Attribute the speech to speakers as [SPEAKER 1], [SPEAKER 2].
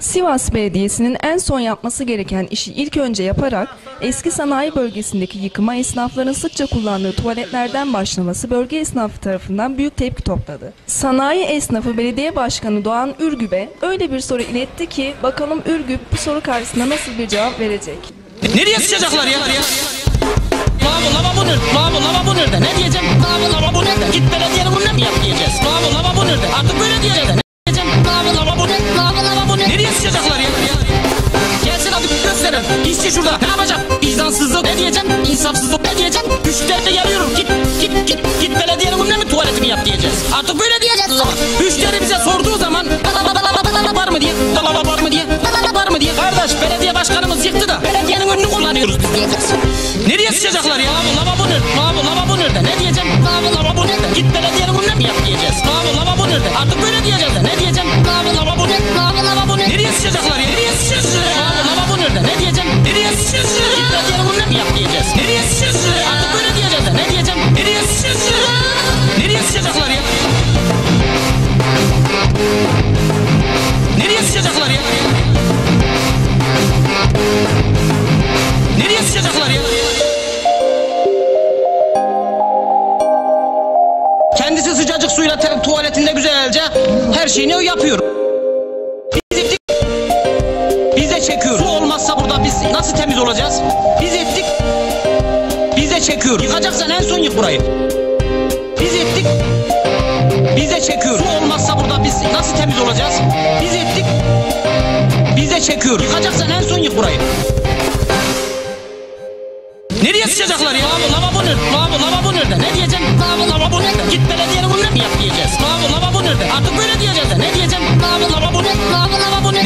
[SPEAKER 1] Sivas Belediyesi'nin en son yapması gereken işi ilk önce yaparak eski sanayi bölgesindeki yıkıma esnafların sıkça kullandığı tuvaletlerden başlaması bölge esnafı tarafından büyük tepki topladı. Sanayi esnafı belediye başkanı Doğan Ürgüp'e öyle bir soru iletti ki bakalım Ürgüp bu soru karşısında nasıl bir cevap verecek.
[SPEAKER 2] Nereye sıçacaklar ya? Lavabo lavabo nerede? Lavabo lavabo nerede? Ne diyeceğim? Lavabo lavabo nerede? Git belediyenin önüne mi yap diyeceğiz? Lavabo lavabo nerede? Artık böyle diyeceğiz İnsafsızlık. Ne diyeceğim? Müşteride yarıyorum. Git git git git belediyenin önüne mi tuvaletimi yap diyeceğiz? Artık böyle diyeceğiz o zaman. Bize sorduğu zaman var mı diye, var mı diye, var mı diye. Kardeş belediye başkanımız yıktı da belediyenin önünü kullanıyoruz biz diyeceğiz. Nereye sıçacaklar ya? Lavabo nerede? Lavabo lavabo nerede? Ne diyeceğim? Lavabo lavabo nerede? Git belediyenin önüne mi yap diyeceğiz? Lavabo lavabo nerede? Artık böyle diyeceğiz de. Ne diyeceğim? Kendisi sıcacık suyla tuvaletinde güzelce her şeyini yapıyor. Biz ettik. Biz de çekiyoruz. Su olmazsa burada biz nasıl temiz olacağız? Biz ettik. Biz de çekiyoruz. Yıkacaksan en son yık burayı. Biz ettik. Biz de çekiyoruz. Su olmazsa burada biz nasıl temiz olacağız? Biz ettik. Biz de çekiyoruz. Yıkacaksan en son yık burayı. Nereye sıçacaklar ya? Lavabo lavabo nerede? Lavabo lavabo nerede? Ne diyeceğim? Lavabo lavabo nerede? Git belediyenin önüne mi yap diyeceğiz? Lavabo lavabo nerede? Artık böyle diyeceğiz de. Ne diyeceğim? Lavabo lavabo nerede? Lavabo lavabo nerede?